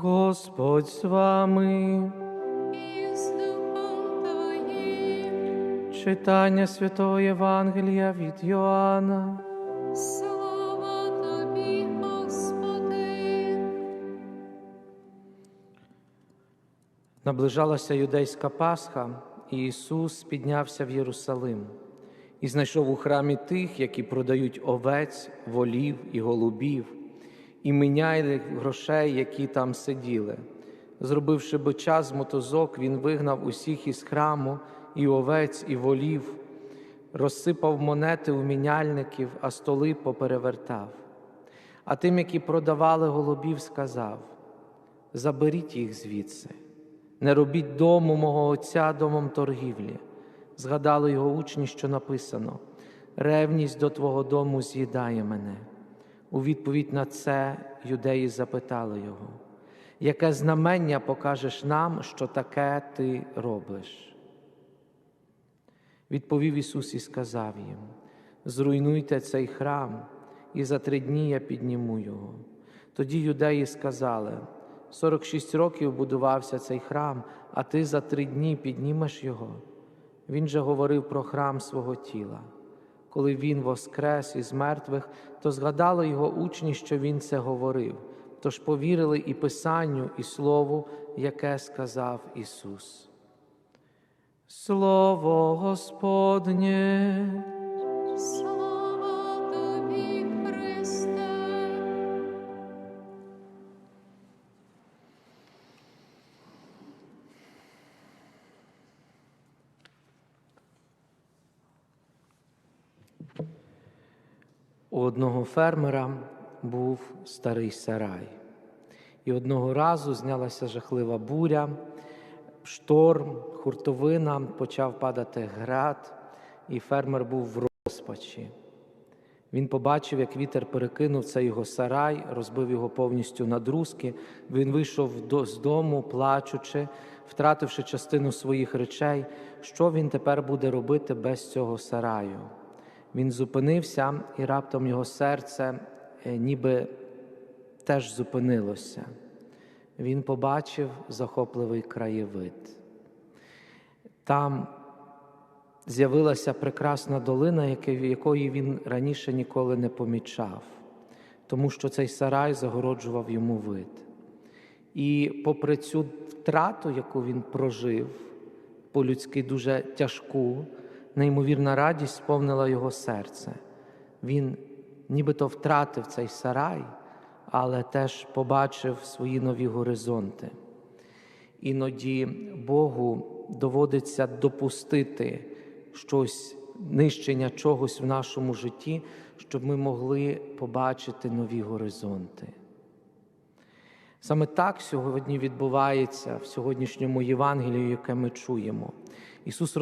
Господь з вами. і з Духом Твоїм. Читання Святого Євангелія від Йоанна. Слава Тобі, Господи. Наближалася юдейська Пасха, і Ісус піднявся в Єрусалим і знайшов у храмі тих, які продають овець, волів і голубів, і міняли грошей, які там сиділи. Зробивши бича з мотозок, він вигнав усіх із храму, і овець, і волів, розсипав монети у міняльників, а столи поперевертав. А тим, які продавали голубів, сказав: Заберіть їх звідси. Не робіть дому мого Отця домом торгівлі. Згадали його учні, що написано: ревність до Твого дому з'їдає мене. У відповідь на це юдеї запитали його, яке знамення покажеш нам, що таке ти робиш? Відповів Ісус і сказав їм: Зруйнуйте цей храм, і за три дні я підніму його. Тоді юдеї сказали: 46 років будувався цей храм, а ти за три дні піднімеш його. Він же говорив про храм свого тіла. Коли він воскрес із мертвих, то згадали його учні, що він це говорив, тож повірили і Писанню, і Слову, яке сказав Ісус. Слово Господнє. У одного фермера був старий сарай, і одного разу знялася жахлива буря, шторм, хуртовина, почав падати град, і фермер був в розпачі. Він побачив, як вітер перекинув цей його сарай, розбив його повністю на друзки. Він вийшов з дому, плачучи, втративши частину своїх речей. Що він тепер буде робити без цього сараю? Він зупинився, і раптом його серце е, ніби теж зупинилося. Він побачив захопливий краєвид. Там з'явилася прекрасна долина, якої він раніше ніколи не помічав, тому що цей сарай загороджував йому вид. І попри цю втрату, яку він прожив, по-людськи дуже тяжку, неймовірна радість сповнила його серце. Він нібито втратив цей сарай, але теж побачив свої нові горизонти. Іноді Богу доводиться допустити щось, нищення чогось в нашому житті, щоб ми могли побачити нові горизонти. Саме так сьогодні відбувається в сьогоднішньому Євангелії, яке ми чуємо. Ісус,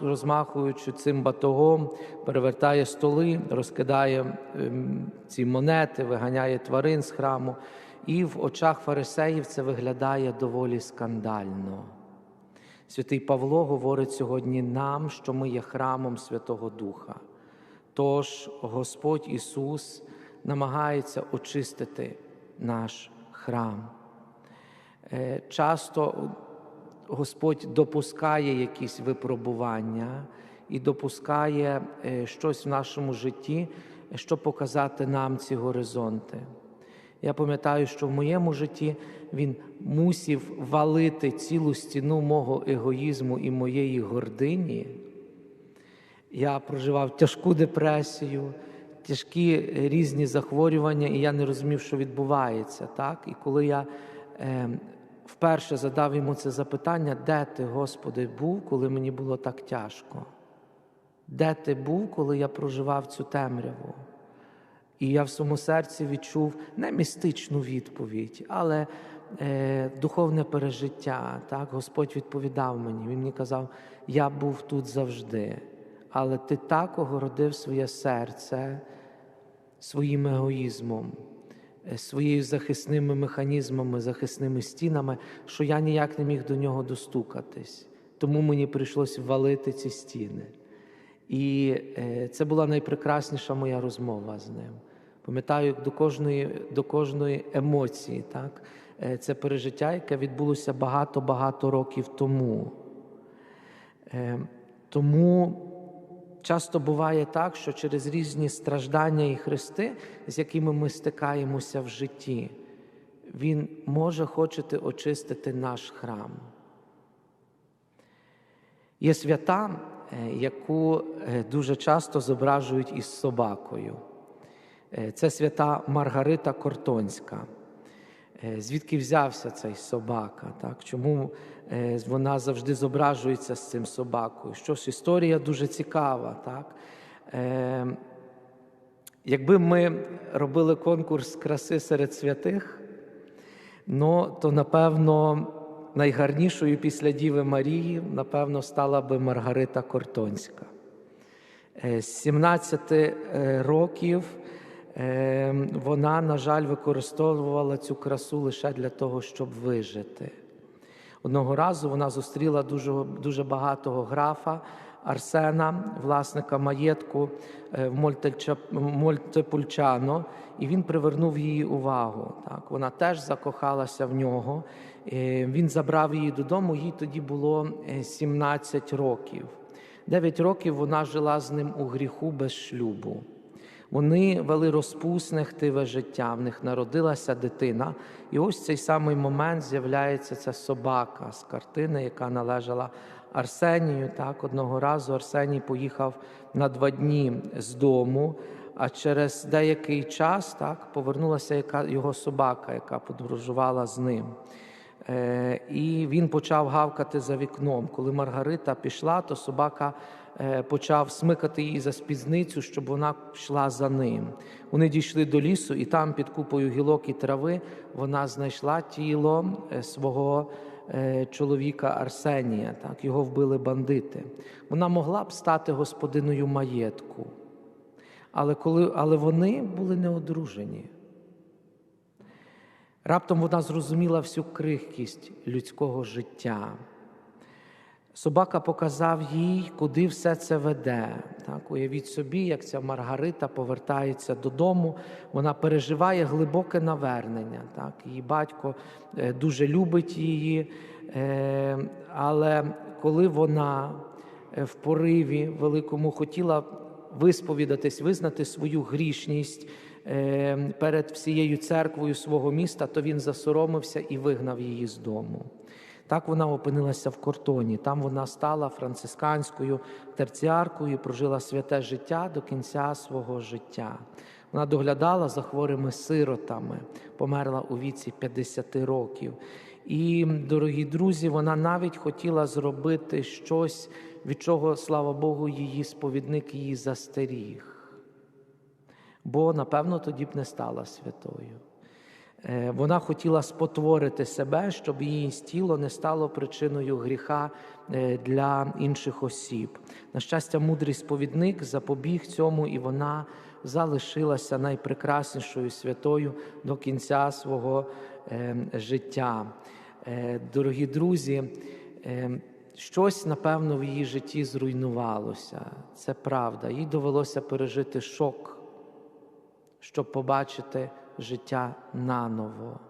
розмахуючи цим батогом, перевертає столи, розкидає ем, ці монети, виганяє тварин з храму, і в очах фарисеїв це виглядає доволі скандально. Святий Павло говорить сьогодні нам, що ми є храмом Святого Духа. Тож Господь Ісус намагається очистити наш храм. Е, Часто Господь допускає якісь випробування і допускає е, щось в нашому житті, щоб показати нам ці горизонти. Я пам'ятаю, що в моєму житті він мусів валити цілу стіну мого егоїзму і моєї гордині. Я проживав тяжку депресію, тяжкі е, різні захворювання, і я не розумів, що відбувається. Так? І коли я е, вперше задав йому це запитання, де ти, Господи, був, коли мені було так тяжко? Де ти був, коли я проживав цю темряву? І я в своєму серці відчув не містичну відповідь, але е, духовне пережиття. Так? Господь відповідав мені. Він мені казав, я був тут завжди, але ти так огородив своє серце своїм егоїзмом, своїми захисними механізмами, захисними стінами, що я ніяк не міг до нього достукатись. Тому мені прийшлось валити ці стіни. І е, це була найпрекрасніша моя розмова з ним. Пам'ятаю, до кожної, до кожної емоції, так? е, це пережиття, яке відбулося багато-багато років тому. Е, Тому часто буває так, що через різні страждання і хрести, з якими ми стикаємося в житті, Він може хочете очистити наш храм. Є свята, е, яку е, дуже часто зображують із собакою. Е, Це свята Маргарита Кортонська. Е, Звідки взявся цей собака? Так? Чому е, вона завжди зображується з цим собакою? Що ж, історія дуже цікава. Так? Е, Якби ми робили конкурс краси серед святих, ну, то напевно найгарнішою після Діви Марії, напевно, стала би Маргарита Кортонська. З 17 е, років вона, на жаль, використовувала цю красу лише для того, щоб вижити. Одного разу вона зустріла дуже, дуже багатого графа Арсена, власника маєтку е, в Мольтепульчано, і він привернув її увагу. Так, вона теж закохалася в нього. Е, Він забрав її додому, їй тоді було е, 17 років. Дев'ять років вона жила з ним у гріху без шлюбу. Вони вели розпусне хтиве життя, в них народилася дитина. І ось цей самий момент з'являється ця собака з картини, яка належала Арсенію. Так, одного разу Арсеній поїхав на два дні з дому, а через деякий час так, повернулася яка, його собака, яка подорожувала з ним. Е, І він почав гавкати за вікном. Коли Маргарита пішла, то собака почав смикати її за спізницю, щоб вона йшла за ним. Вони дійшли до лісу, і там, під купою гілок і трави, вона знайшла тіло е, свого е, чоловіка Арсенія. Так, його вбили бандити. Вона могла б стати господиною маєтку, але, коли, але вони були неодружені. Раптом вона зрозуміла всю крихкість людського життя. Собака показав їй, куди все це веде. Так, уявіть собі, як ця Маргарита повертається додому, вона переживає глибоке навернення. Так, Її батько е, дуже любить її, е, але коли вона е, в пориві великому хотіла висповідатись, визнати свою грішність перед всією церквою свого міста, то він засоромився і вигнав її з дому. Так вона опинилася в Кортоні. Там вона стала францисканською терціаркою, прожила святе життя до кінця свого життя. Вона доглядала за хворими сиротами, померла у віці 50 років. І, дорогі друзі, вона навіть хотіла зробити щось, від чого, слава Богу, її сповідник її застеріг. Бо, напевно, тоді б не стала святою. Е, Вона хотіла спотворити себе, щоб її тіло не стало причиною гріха е, для інших осіб. На щастя, мудрий сповідник запобіг цьому, і вона залишилася найпрекраснішою святою до кінця свого е, життя. Дорогі друзі, щось, напевно, в її житті зруйнувалося. Це правда. Їй довелося пережити шок щоб побачити життя наново.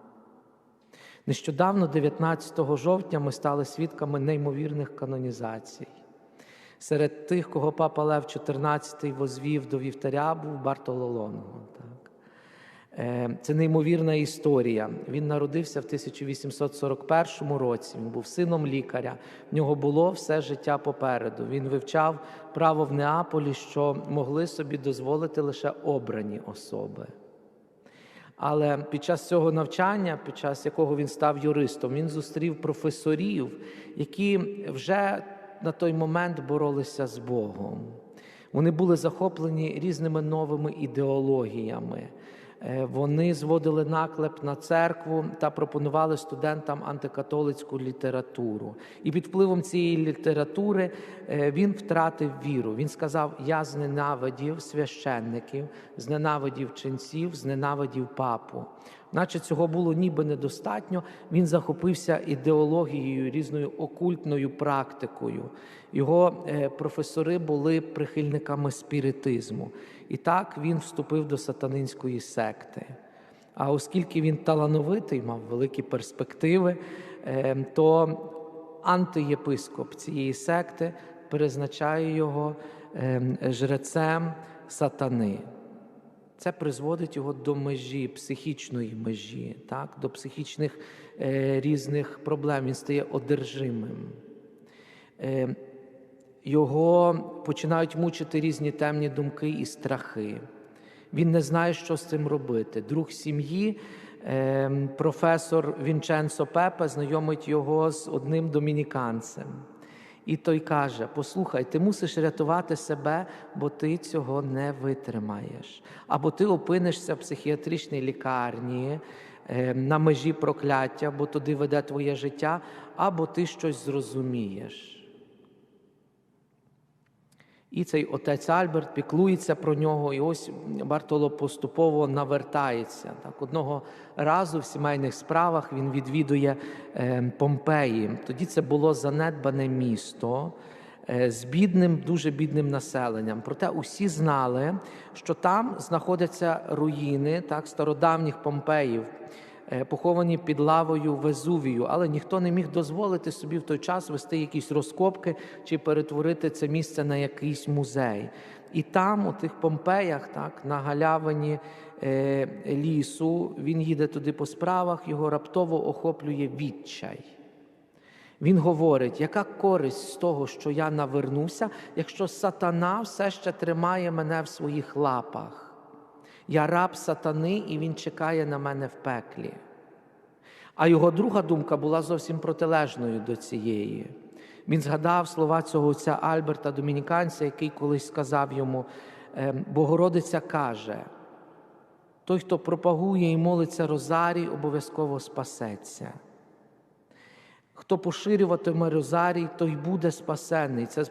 Нещодавно, 19 жовтня, ми стали свідками неймовірних канонізацій. Серед тих, кого папа Лев XIV возвів до вівтаря, був Бартоло. Е, Це неймовірна історія. Він народився в 1841 році. Він був сином лікаря. В нього було все життя попереду. Він вивчав право в Неаполі, що могли собі дозволити лише обрані особи. Але під час цього навчання, під час якого він став юристом, він зустрів професорів, які вже на той момент боролися з Богом. Вони були захоплені різними новими ідеологіями. Е, Вони зводили наклеп на церкву та пропонували студентам антикатолицьку літературу. І під впливом цієї літератури е, він втратив віру. Він сказав: Я зненавидів священників, зненавидів ченців, зненавидів папу. Наче цього було ніби недостатньо. Він захопився ідеологією, різною окультною практикою. Його е, професори були прихильниками спіритизму. І так він вступив до сатанинської секти. А оскільки він талановитий, мав великі перспективи, е, то антиєпископ цієї секти призначає його е, жрецем сатани. Це призводить його до межі, психічної межі, так? до психічних е, різних проблем. Він стає одержимим. Його починають мучити різні темні думки і страхи. Він не знає, що з цим робити. Друг сім'ї, е, професор Вінченцо Пепе, знайомить його з одним домініканцем. І той каже: Послухай, ти мусиш рятувати себе, бо ти цього не витримаєш. Або ти опинишся в психіатричній лікарні е, на межі прокляття, бо туди веде твоє життя, або ти щось зрозумієш. І цей отець Альберт піклується про нього, і ось Бартоло поступово навертається. Так, одного разу в сімейних справах він відвідує е, Помпеї. Тоді це було занедбане місто е, з бідним, дуже бідним населенням. Проте усі знали, що там знаходяться руїни так, стародавніх Помпеїв. Е, Поховані під лавою Везувію, але ніхто не міг дозволити собі в той час вести якісь розкопки чи перетворити це місце на якийсь музей. І там, у тих Помпеях, так, на галявині е, лісу, він їде туди по справах, його раптово охоплює відчай. Він говорить, яка користь з того, що я навернуся, якщо сатана все ще тримає мене в своїх лапах. Я раб сатани, і він чекає на мене в пеклі. А його друга думка була зовсім протилежною до цієї. Він згадав слова цього отця Альберта Домініканця, який колись сказав йому: «Ем, Богородиця каже: той, хто пропагує і молиться Розарій, обов'язково спасеться. Хто поширюватиме розарій, той буде спасений. Це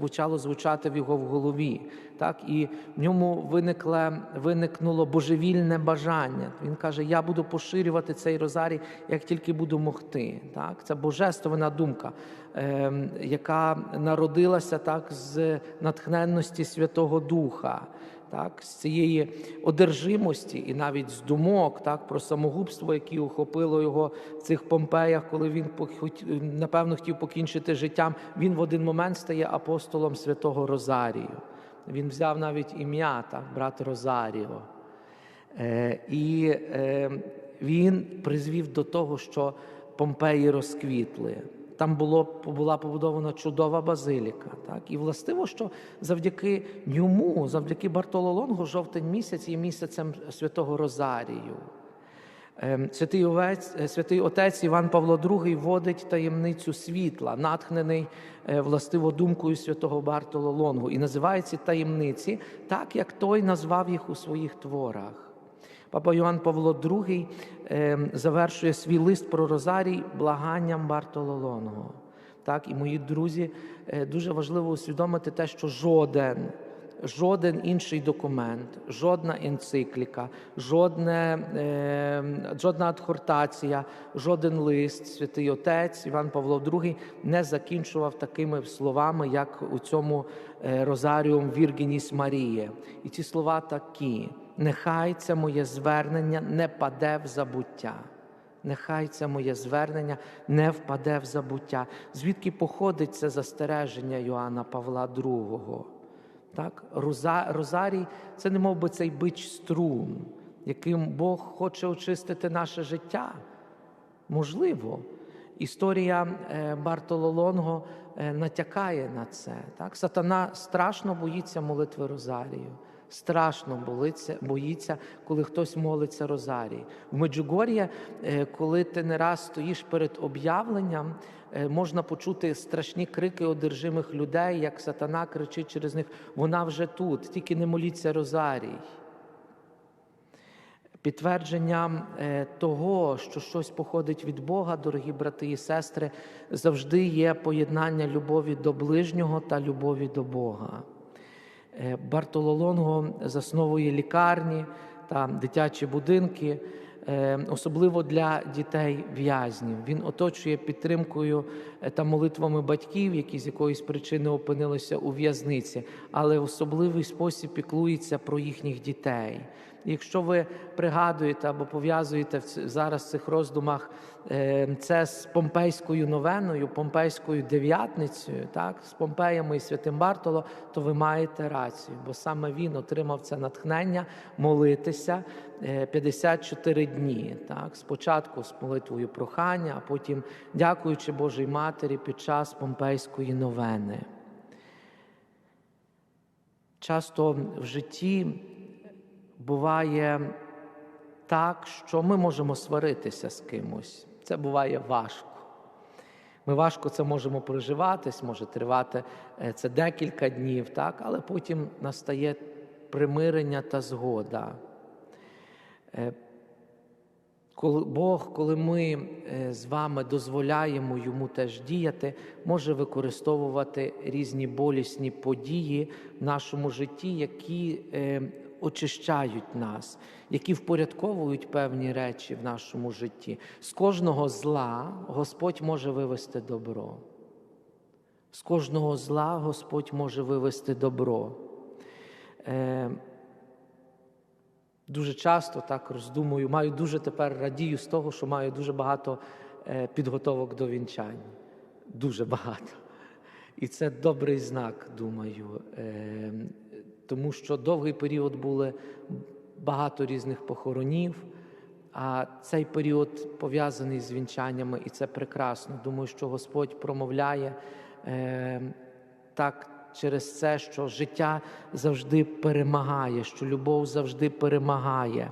почало звучати в його в голові. Так? І в ньому виникле, виникнуло божевільне бажання. Він каже: Я буду поширювати цей розарій, як тільки буду могти. Так? Це божественна думка, е, яка народилася так, з натхненності Святого Духа так, з цієї одержимості і навіть з думок так, про самогубство, яке охопило його в цих Помпеях, коли він напевно хотів покінчити життям, він в один момент стає апостолом святого Розарію. Він взяв навіть ім'я, так, брат Розаріо. Е, І е, він призвів до того, що Помпеї розквітли. Там було, була побудована чудова базиліка. Так? І властиво, що завдяки ньому, завдяки Бартололонгу, жовтень місяць є місяцем святого Розарію. Ем, Святий, овець, е, святий отець Іван Павло II вводить таємницю світла, натхнений е, властиво думкою святого Бартололонгу. І називає ці таємниці так, як той назвав їх у своїх творах. Папа Йоанн Павло II ем, завершує свій лист про Розарій благанням Бартололоного. Так, і мої друзі, е, дуже важливо усвідомити те, що жоден, жоден інший документ, жодна енцикліка, жодне, е, жодна адхортація, жоден лист, святий отець Іван Павло II не закінчував такими словами, як у цьому е, Розаріум Віргініс Маріє. І ці слова такі нехай це моє звернення не паде в забуття. Нехай це моє звернення не впаде в забуття. Звідки походить це застереження Йоанна Павла II? Так? Розарій це не мов би цей бич струн, яким Бог хоче очистити наше життя. Можливо, історія е, Бартололонго е, натякає на це. Так? Сатана страшно боїться молитви Розарію страшно боїться, боїться, коли хтось молиться Розарій. В Меджугор'я, е, коли ти не раз стоїш перед об'явленням, е, можна почути страшні крики одержимих людей, як сатана кричить через них: вона вже тут, тільки не моліться Розарій. Підтвердженням е, того, що щось походить від Бога, дорогі брати і сестри, завжди є поєднання любові до ближнього та любові до Бога. Е, Бартололонго засновує лікарні та дитячі будинки. е, особливо для дітей в'язнів. Він оточує підтримкою е, та молитвами батьків, які з якоїсь причини опинилися у в'язниці, але в особливий спосіб піклується про їхніх дітей. Якщо ви пригадуєте або пов'язуєте зараз в цих роздумах е, це з Помпейською новеною, Помпейською дев'ятницею, так, з Помпеями і Святим Бартоло, то ви маєте рацію, бо саме він отримав це натхнення молитися е, 54 дні. Так, спочатку з молитвою прохання, а потім дякуючи Божій Матері під час Помпейської новени. Часто в житті буває так, що ми можемо сваритися з кимось. Це буває важко. Ми важко це можемо проживатись, може тривати е, це декілька днів, так? але потім настає примирення та згода. Е, Бог, коли ми е, з вами дозволяємо йому теж діяти, може використовувати різні болісні події в нашому житті, які очищають нас, які впорядковують певні речі в нашому житті. З кожного зла Господь може вивести добро. З кожного зла Господь може вивести добро. Е, Дуже часто так роздумую, маю дуже тепер радію з того, що маю дуже багато е, підготовок до вінчань. Дуже багато. І це добрий знак, думаю, е, тому що довгий період були багато різних похоронів, а цей період пов'язаний з вінчаннями, і це прекрасно. Думаю, що Господь промовляє е, так через це, що життя завжди перемагає, що любов завжди перемагає.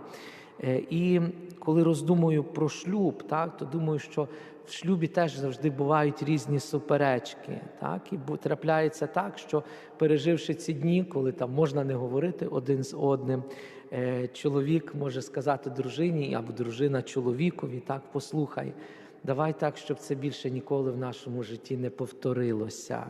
Е, І коли роздумую про шлюб, так, то думаю, що в шлюбі теж завжди бувають різні суперечки. Так, і трапляється так, що переживши ці дні, коли там можна не говорити один з одним, е, чоловік може сказати дружині або дружина чоловікові, так, послухай, давай так, щоб це більше ніколи в нашому житті не повторилося.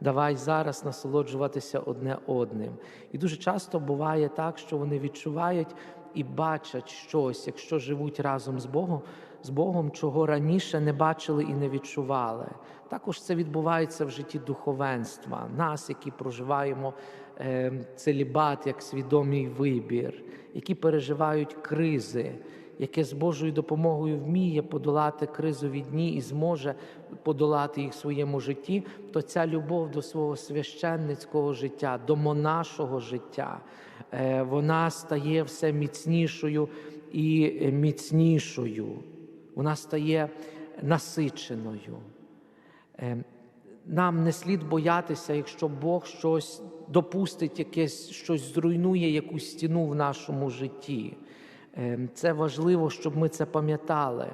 Давай зараз насолоджуватися одне одним. І дуже часто буває так, що вони відчувають і бачать щось, якщо живуть разом з Богом, з Богом, чого раніше не бачили і не відчували. Також це відбувається в житті духовенства, нас, які проживаємо е, целібат як свідомий вибір, які переживають кризи, яке з Божою допомогою вміє подолати кризові дні і зможе подолати їх в своєму житті, то ця любов до свого священницького життя, до монашого життя, е, вона стає все міцнішою і міцнішою. Вона стає насиченою. Е, Нам не слід боятися, якщо Бог щось допустить, якесь щось зруйнує якусь стіну в нашому житті. Е, Це важливо, щоб ми це пам'ятали,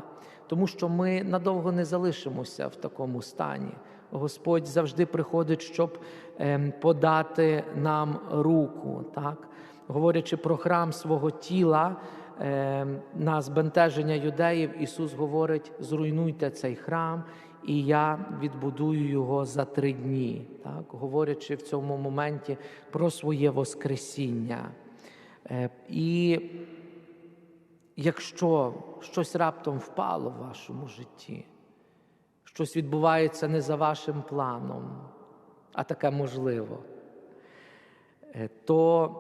тому що ми надовго не залишимося в такому стані. Господь завжди приходить, щоб ем, подати нам руку. Так? Говорячи про храм свого тіла, ем, на збентеження юдеїв, Ісус говорить: зруйнуйте цей храм, і я відбудую його за три дні, так? говорячи в цьому моменті про своє Воскресіння. Е, І якщо щось раптом впало в вашому житті, щось відбувається не за вашим планом, а таке можливо, е, то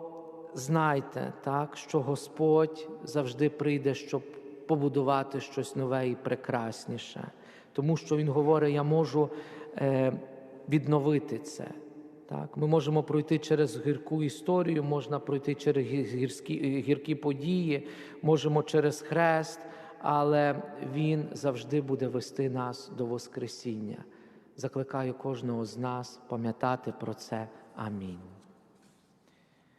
знайте, так, що Господь завжди прийде, щоб побудувати щось нове і прекрасніше. Тому що Він говорить, я можу е, відновити це. Так, ми можемо пройти через гірку історію, можна пройти через гірські, гіркі події, можемо через хрест, але Він завжди буде вести нас до Воскресіння. Закликаю кожного з нас пам'ятати про це. Амінь.